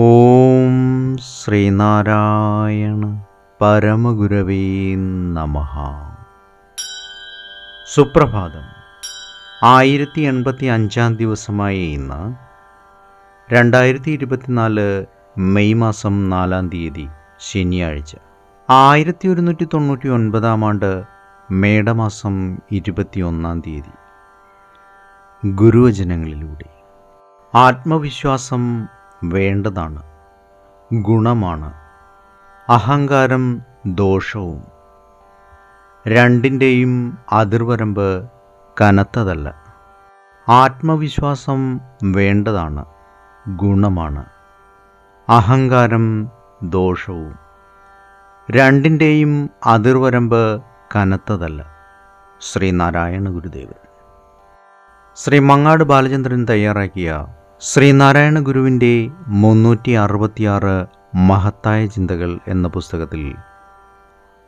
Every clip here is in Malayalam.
ഓം ശ്രീനാരായണ പരമഗുരവേ നമ. സുപ്രഭാതം. ആയിരത്തി എൺപത്തി അഞ്ചാം ദിവസമായ ഇന്ന് രണ്ടായിരത്തി ഇരുപത്തിനാല് മെയ് മാസം നാലാം തീയതി ശനിയാഴ്ച. ആയിരത്തി ഒരുന്നൂറ്റി തൊണ്ണൂറ്റി ഒൻപതാം ആണ്ട് മേടമാസം ഇരുപത്തിയൊന്നാം തീയതി. ഗുരുവചനങ്ങളിലൂടെ. ആത്മവിശ്വാസം വേണ്ടതാണ്. ഗുണമാണ്. അഹങ്കാരം ദോഷവും. രണ്ടിന്റെയും അതിർവരമ്പ് കനത്തതല്ല. ആത്മവിശ്വാസം വേണ്ടതാണ്. ഗുണമാണ്. അഹങ്കാരം ദോഷവും. രണ്ടിന്റെയും അതിർവരമ്പ് കനത്തതല്ല. ശ്രീനാരായണ ഗുരുദേവൻ. ശ്രീ മങ്ങാട് ബാലചന്ദ്രൻ തയ്യാറാക്കിയ ശ്രീനാരായണ ഗുരുവിന്റെ മുന്നൂറ്റി അറുപത്തിയാറ് മഹത്തായ ചിന്തകൾ എന്ന പുസ്തകത്തിൽ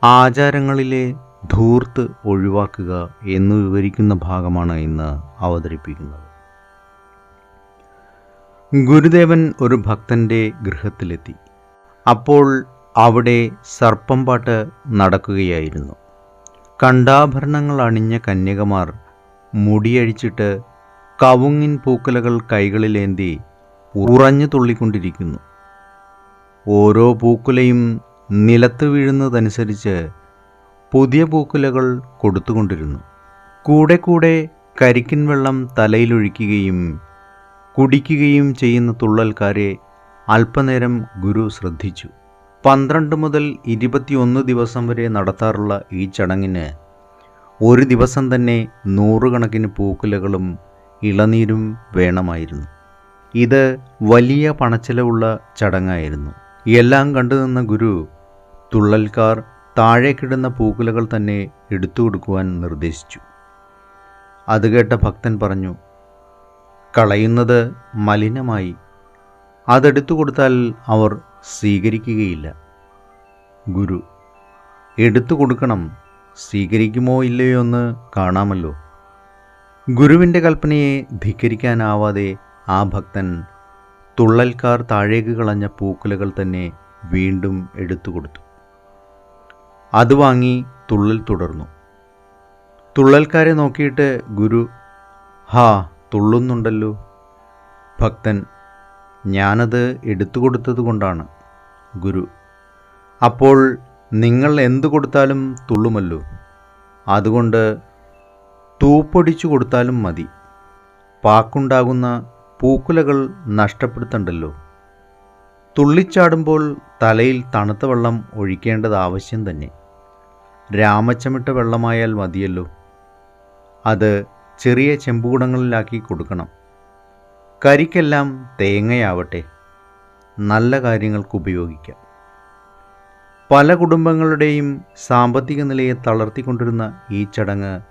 ആചാരങ്ങളിലെ ധൂർത്ത് ഒഴിവാക്കുക എന്ന് വിവരിക്കുന്ന ഭാഗമാണ് ഇന്ന് അവതരിപ്പിക്കുന്നത്. ഗുരുദേവൻ ഒരു ഭക്തന്റെ ഗൃഹത്തിലെത്തി. അപ്പോൾ അവിടെ സർപ്പം പാട്ട് നടക്കുകയായിരുന്നു. കണ്ടാഭരണങ്ങൾ അണിഞ്ഞ കന്യകമാർ മുടിയഴിച്ചിട്ട് കവുങ്ങിൻ പൂക്കുലകൾ കൈകളിലേന്തി ഉറഞ്ഞു തുള്ളിക്കൊണ്ടിരിക്കുന്നു. ഓരോ പൂക്കുലയും നിലത്ത് വീഴുന്നതനുസരിച്ച് പുതിയ പൂക്കുലകൾ കൊടുത്തുകൊണ്ടിരുന്നു. കൂടെ കൂടെ കരിക്കിൻ വെള്ളം തലയിലൊഴിക്കുകയും കുടിക്കുകയും ചെയ്യുന്ന തുള്ളൽക്കാരെ അല്പനേരം ഗുരു ശ്രദ്ധിച്ചു. പന്ത്രണ്ട് മുതൽ ഇരുപത്തിയൊന്ന് ദിവസം വരെ നടത്താറുള്ള ഈ ചടങ്ങിന് ഒരു ദിവസം തന്നെ നൂറുകണക്കിന് പൂക്കുലകളും ഇളനീരും വേണമായിരുന്നു. ഇത് വലിയ പണച്ചെലവുള്ള ചടങ്ങായിരുന്നു. എല്ലാം കണ്ടുനിന്ന ഗുരു തുള്ളൽക്കാർ താഴെ കിടന്ന പൂക്കുലകൾ തന്നെ എടുത്തു കൊടുക്കുവാൻ നിർദ്ദേശിച്ചു. അത് കേട്ട ഭക്തൻ പറഞ്ഞു കളയുന്നത് മലിനമായി. അതെടുത്തു കൊടുത്താൽ അവർ സ്വീകരിക്കുകയില്ല. ഗുരു എടുത്തു കൊടുക്കണം. സ്വീകരിക്കുമോ ഇല്ലയോ എന്ന് കാണാമല്ലോ. ഗുരുവിന്റെ കൽപ്പനയെ ധിക്കരിക്കാനാവാതെ ആ ഭക്തൻ തുള്ളൽക്കാർ താഴേക്ക് കളഞ്ഞ പൂക്കുലകൾ തന്നെ വീണ്ടും എടുത്തു കൊടുത്തു. അത് വാങ്ങി തുള്ളൽ തുടർന്നു. തുള്ളൽക്കാരെ നോക്കിയിട്ട് ഗുരു ഹാ തുള്ളുന്നുണ്ടല്ലോ. ഭക്തൻ ഞാനത് എടുത്തു കൊടുത്തത് കൊണ്ടാണ്. ഗുരു അപ്പോൾ നിങ്ങൾ എന്തു കൊടുത്താലും തുള്ളുമല്ലോ. അതുകൊണ്ട് തൂപ്പൊടിച്ചു കൊടുത്താലും മതി. പാക്കുണ്ടാകുന്ന പൂക്കുലകൾ നഷ്ടപ്പെടുത്തണ്ടല്ലോ. തുള്ളിച്ചാടുമ്പോൾ തലയിൽ തണുത്ത വെള്ളം ഒഴിക്കേണ്ടത് ആവശ്യം തന്നെ. രാമച്ചമിട്ട വെള്ളമായാൽ മതിയല്ലോ. അത് ചെറിയ ചെമ്പുകുടങ്ങളിലാക്കി കൊടുക്കണം. കരിക്കെല്ലാം തേങ്ങയാവട്ടെ. നല്ല കാര്യങ്ങൾക്ക് ഉപയോഗിക്കാം. പല കുടുംബങ്ങളുടെയും സാമ്പത്തിക നിലയെ തളർത്തിക്കൊണ്ടിരുന്ന ഈ ചടങ്ങ്